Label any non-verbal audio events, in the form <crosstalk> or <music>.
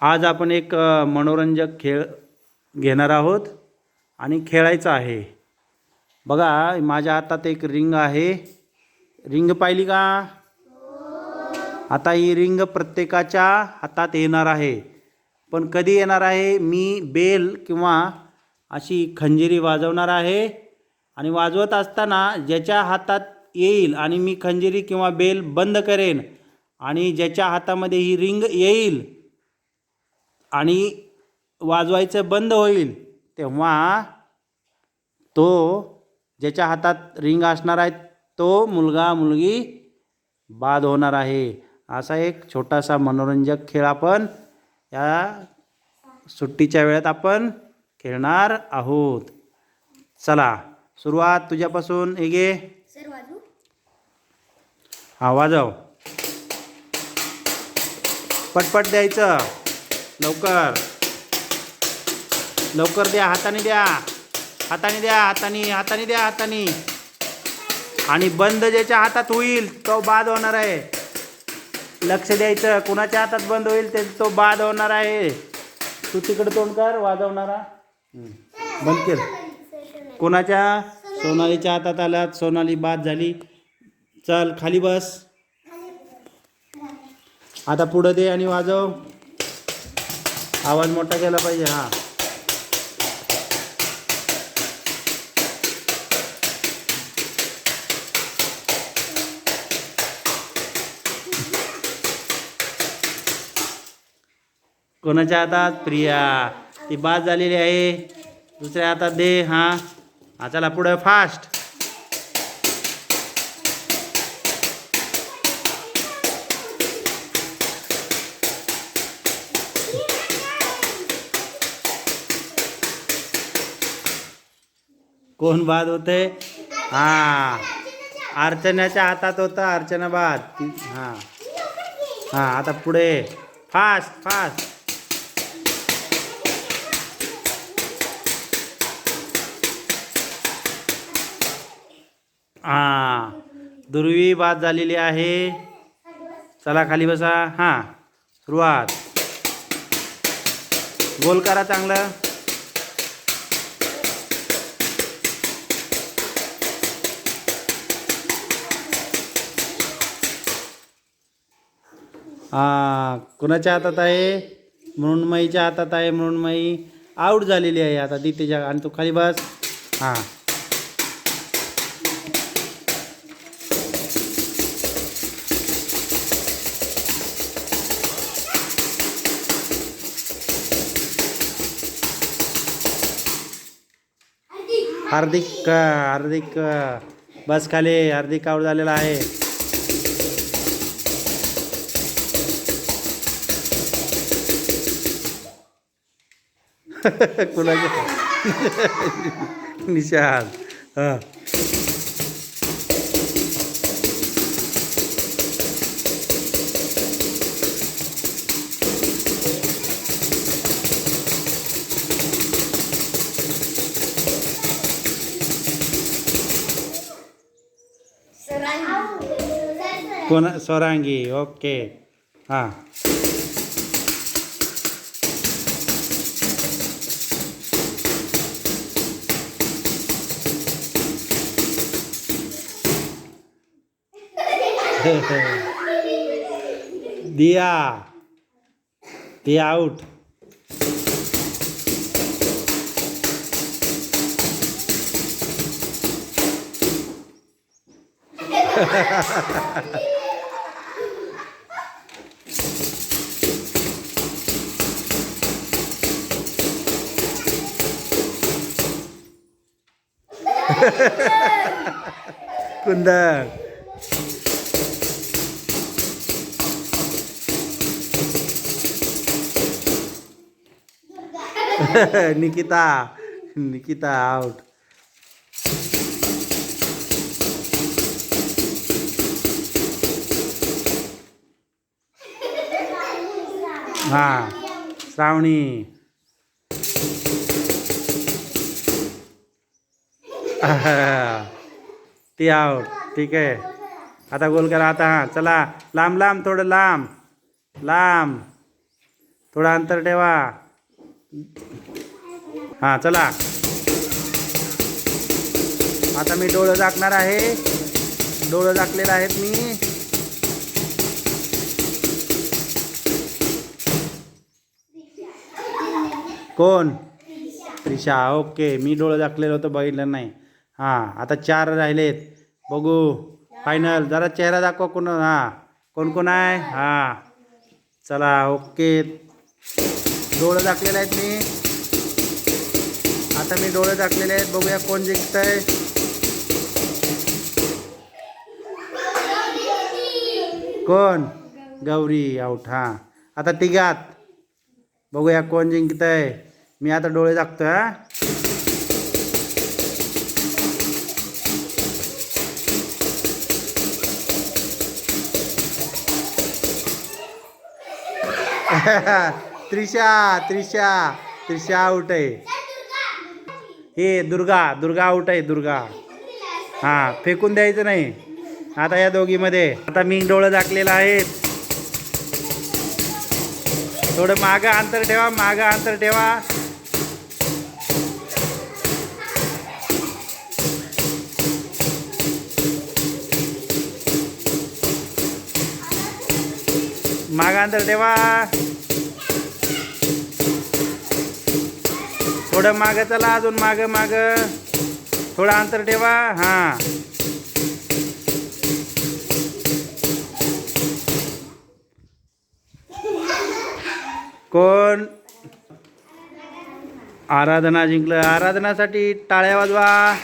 आज आपण एक मनोरंजक खेळ घेणार आहोत आणि खेळायचं आहे. बघा माझ्या हातात एक रिंग आहे. रिंग पाहिली का? आता ही रिंग प्रत्येकाच्या हातात येणार आहे. पण कधी येणार आहे? मी बेल किंवा अशी खंजिरी वाजवणार आहे. आणि वाजवत असताना ज्याच्या हातात येईल आणि मी खंजिरी किंवा बेल बंद करेन आणि ज्याच्या हातामध्ये ही रिंग येईल आणि वाजवायचं बंद होईल तेव्हा तो ज्याच्या हातात रिंग असणार आहे तो मुलगा मुलगी बाद होणार आहे. असा एक छोटासा मनोरंजक खेळ आपण या सुट्टीच्या वेळात आपण खेळणार आहोत. चला सुरुवात तुझ्यापासून हे घे हा वाजव. पटपट द्यायचं. लवकर. लवकर द्या हाताने द्या. हाताने द्या हाताने हाताने द्या हाताने. आणि बंद ज्याच्या हातात होईल तो बाद होणार आहे. लक्ष द्यायचं कुणाच्या हातात बंद होईल ते तो बाद होणार आहे. तू तिकडे तोंड कर वाजवणारा. बंद कर कोणाच्या? सोनालीच्या हातात आल्यात सोनाली बाद झाली. चल खाली बस. आता पुढं दे आणि वाजव. आवाज मोठा केला पाहिजे हा. कोणाच्या हातात? प्रिया. ती बाद झालेली आहे. दुसऱ्या हातात दे हा. हा चला पुढं. फास्ट कोण बाद होते? हा. अर्चनाच्या हातात होता अर्चना बाद. हां. हा हा आता पुढे. फास्ट फास्ट हा. दुर्वी बाद झालेली आहे. चला खाली बसा. हा. सुरुवात. गोल करा चांगलं. हा कुणाच्या हातात आहे? मृण्मयीच्या हातात आहे मृण्मयी आऊट झालेली आहे आता ती तिच्या आणि तू खाली बस. हां. हार्दिक हार्दिक बस खाली. हार्दिक आऊट झालेला आहे. कुणाच्या निशाद हा सर कोण स्वरांगी ओके हां दिया. दिया आउट <laughs> कुंदन. <laughs> निकिता निकिता आउट हा श्रावणी. <laughs> ती आउट ठीक आहे. आता गोल करा आता हां चला. लांब लांब थोडं लांब. लांब. थोडं अंतर ठेवा. हां चला. आता मी डोळं झाकणार आहे. डोळं झाकलेलं आहेत मी. कोण? त्रिशा. ओके मी डोळं झाकलेलं होतं बघितलं नाही. हां आता चार राहिलेत. बघू. फायनल जरा चेहरा दाखवा कोण हां. कोण कोण आहे? हां. चला ओके. डोळे झाकलेले आहेत मी. आता मी डोळे झाकलेले आहेत. बघूया कोण जिंकतंय. कोण? गौरी आऊट हां. आता तिघात. बघूया कोण जिंकतंय. मी आता डोळे झाकतोय हा. <laughs> त्रिशा त्रिशा त्रिशा आऊट आहे हे दुर्गा दुर्गा आऊट आहे दुर्गा. हां फेकून द्यायचं नाही. आता या दोघीमध्ये. आता मी डोळं झाकलेलं आहेत थोडं मागं अंतर ठेवा मागं अंतर ठेवा. मागं अंतर ठेवा. थोडं मागं चला अजून मागं मागं. थोडं अंतर ठेवा. हां. कोण? आराधना जिंकलं. आराधनासाठी टाळ्या वाजवा.